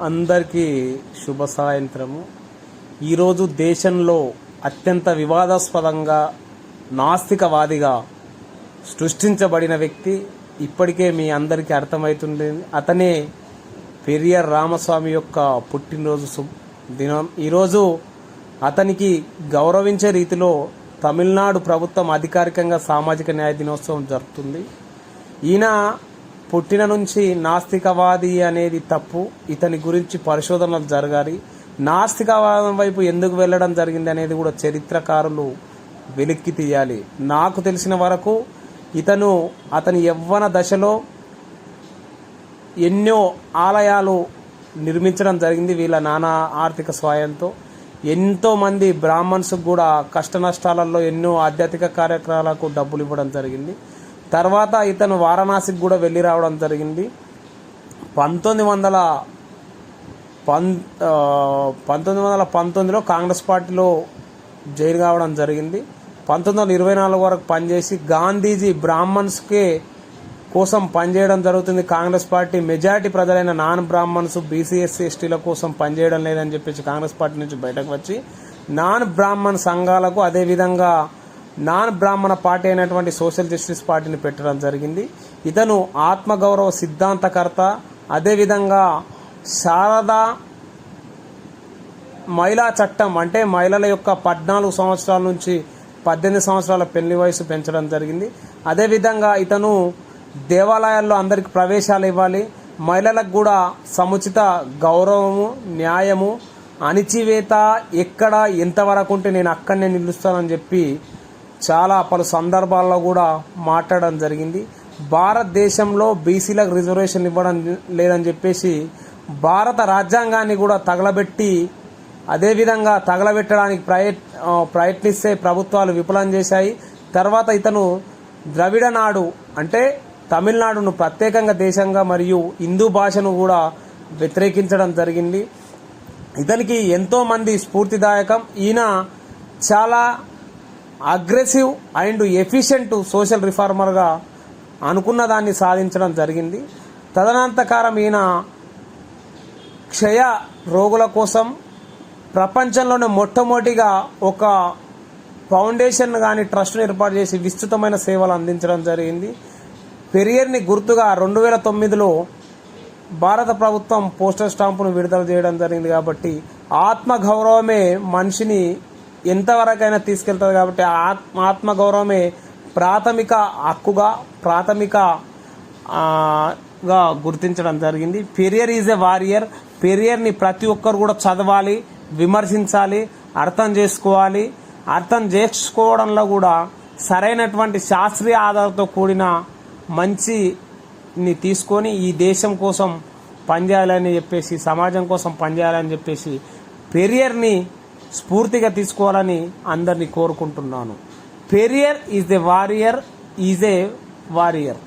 అందరికీ శుభ సాయంత్రము. ఈరోజు దేశంలో అత్యంత వివాదాస్పదంగా నాస్తికవాదిగా సృష్టించబడిన వ్యక్తి ఇప్పటికే మీ అందరికీ అర్థమవుతుంది అతనే పెరియార్ రామస్వామి యొక్క పుట్టినరోజు సు- దినం. ఈరోజు అతనికి గౌరవించే రీతిలో తమిళనాడు ప్రభుత్వం అధికారికంగా సామాజిక న్యాయ దినోత్సవం జరుపుతుంది. ఈయన పుట్టిన నుంచి నాస్తికవాది అనేది తప్పు. ఇతని గురించి పరిశోధనలు జరగాలి. నాస్తికవాదం వైపు ఎందుకు వెళ్ళడం జరిగింది అనేది కూడా చరిత్రకారులు వెలిక్కి తీయాలి. నాకు తెలిసిన వరకు ఇతను అతని యవ్వన దశలో ఎన్నో ఆలయాలు నిర్మించడం జరిగింది వీళ్ళ నానా ఆర్థిక స్వాయంతో. ఎంతోమంది బ్రాహ్మణ్స్ కూడా కష్ట నష్టాలలో ఎన్నో ఆధ్యాత్మిక కార్యక్రమాలకు డబ్బులు ఇవ్వడం జరిగింది. తర్వాత ఇతను వారణాసికి కూడా వెళ్ళి రావడం జరిగింది. పంతొమ్మిది వందల పం పంతొమ్మిది వందల పంతొమ్మిదిలో కాంగ్రెస్ పార్టీలో జైలు కావడం జరిగింది. పంతొమ్మిది వందల ఇరవై నాలుగు వరకు పనిచేసి గాంధీజీ బ్రాహ్మణ్స్కే కోసం పనిచేయడం జరుగుతుంది. కాంగ్రెస్ పార్టీ మెజారిటీ ప్రజలైన నాన్ బ్రాహ్మణ్స్ బీసీఎస్సీ ఎస్టీల కోసం పనిచేయడం లేదని చెప్పేసి కాంగ్రెస్ పార్టీ నుంచి బయటకు వచ్చి నాన్ బ్రాహ్మణ్ సంఘాలకు అదేవిధంగా నాన్ బ్రాహ్మణ పార్టీ అయినటువంటి సోషల్ జస్టిస్ పార్టీని పెట్టడం జరిగింది. ఇతను ఆత్మగౌరవ సిద్ధాంతకర్త అదేవిధంగా శారదా మహిళా చట్టం అంటే మహిళల యొక్క పద్నాలుగు సంవత్సరాల నుంచి పద్దెనిమిది సంవత్సరాల పెళ్ళి వయసు పెంచడం జరిగింది. అదేవిధంగా ఇతను దేవాలయాల్లో అందరికి ప్రవేశాలు ఇవ్వాలి. మహిళలకు కూడా సముచిత గౌరవము న్యాయము అణిచివేత ఎక్కడ ఎంతవరకు ఉంటే నేను అక్కడనే నిలుస్తానని చెప్పి చాలా పలు సందర్భాల్లో కూడా మాట్లాడడం జరిగింది. భారతదేశంలో బీసీలకు రిజర్వేషన్ ఇవ్వడం లేదని చెప్పేసి భారత రాజ్యాంగాన్ని కూడా తగలబెట్టి అదేవిధంగా తగలబెట్టడానికి ప్రయత్ ప్రయత్నిస్తే ప్రభుత్వాలు విఫలం చేశాయి. తర్వాత ఇతను ద్రవిడ నాడు అంటే తమిళనాడును ప్రత్యేకంగా దేశంగా మరియు హిందూ భాషను కూడా వ్యతిరేకించడం జరిగింది. ఇతనికి ఎంతోమంది స్ఫూర్తిదాయకం. ఈయన చాలా అగ్రెసివ్ అండ్ ఎఫిషియంట్ సోషల్ రిఫార్మర్గా అనుకున్న దాన్ని సాధించడం జరిగింది. తదనంతకారం ఈయన క్షయ రోగుల కోసం ప్రపంచంలోనే మొట్టమొదటిగా ఒక ఫౌండేషన్ కానీ ట్రస్ట్ను ఏర్పాటు చేసి విస్తృతమైన సేవలు అందించడం జరిగింది. పెరియర్ని గుర్తుగా రెండు వేల తొమ్మిదిలో భారత ప్రభుత్వం పోస్టల్ స్టాంపును విడుదల చేయడం జరిగింది కాబట్టి ఆత్మగౌరవమే మనిషిని ఎంతవరకైనా తీసుకెళ్తుంది కాబట్టి ఆత్మ ఆత్మగౌరవమే ప్రాథమిక హక్కుగా ప్రాథమిక గా గుర్తించడం జరిగింది. పెరియర్ ఈజ్ ఎ వారియర్ పెరియర్ని ప్రతి ఒక్కరు కూడా చదవాలి విమర్శించాలి అర్థం చేసుకోవాలి. అర్థం చేసుకోవడంలో కూడా సరైనటువంటి శాస్త్రీయ ఆధారంతో కూడిన మంచిని తీసుకొని ఈ దేశం కోసం పనిచేయాలని చెప్పేసి సమాజం కోసం పనిచేయాలని చెప్పేసి పెరియర్ని స్ఫూర్తిగా తీసుకోవాలని అందరినీ కోరుకుంటున్నాను. Periyar is a warrior is a warrior